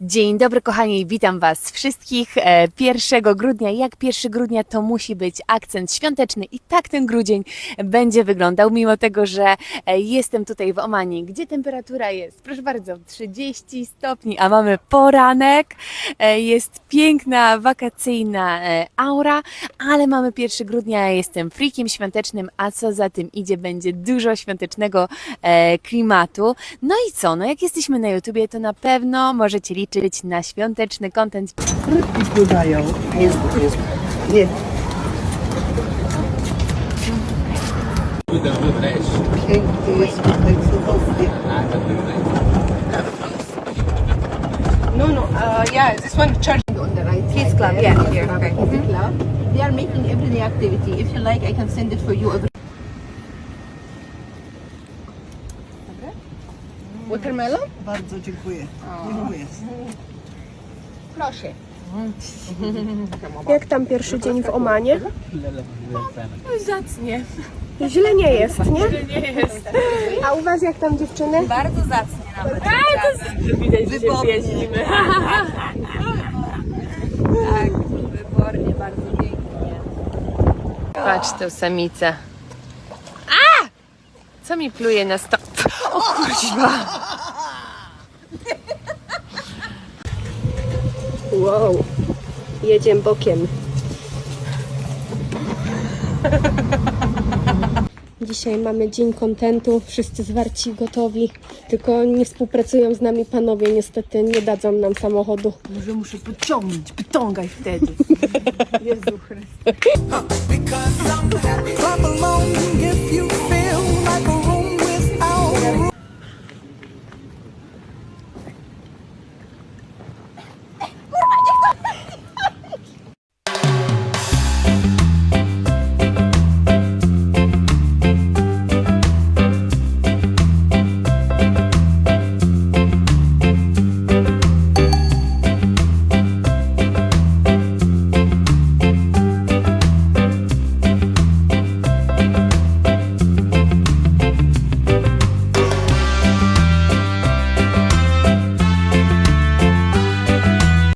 Dzień dobry kochani, witam Was wszystkich. E, 1 grudnia, jak 1 grudnia to musi być akcent świąteczny i tak ten grudzień będzie wyglądał, mimo tego, że e, jestem tutaj w Omanie, gdzie temperatura jest, proszę bardzo, 30 stopni, a mamy poranek, E, jest piękna, wakacyjna e, aura, ale mamy 1 grudnia, jestem freakiem świątecznym, a co za tym idzie, będzie dużo świątecznego e, klimatu. No i co, no jak jesteśmy na YouTubie, to na pewno możecie liczyć na świąteczny content. Frytki pływają. Jest, jest. Nie. Pięknie jest tutaj, cudownie. No, no, uh, yeah, this one charging on the right Kids Club, yeah, here, okay. Kids Club. They are making everyday activity. If you like, I can send it for you. Watermelon? Bardzo dziękuję. Dziękuję. Proszę. Jak tam pierwszy dzień w Omanie? Zacnie. Źle nie jest, nie? nie jest. A u Was jak tam dziewczyny? Bardzo zacnie nawet. Widać, że się przyjaźnimy. Tak, wybornie, bardzo pięknie. Patrz tę samicę. A! Co mi pluje na sto... O kurwa! Wow. Jedziemy bokiem. Dzisiaj mamy dzień kontentu, wszyscy zwarci, gotowi. Tylko nie współpracują z nami panowie, niestety nie dadzą nam samochodu. Może muszę pociągnąć, wyciągaj wtedy. Along if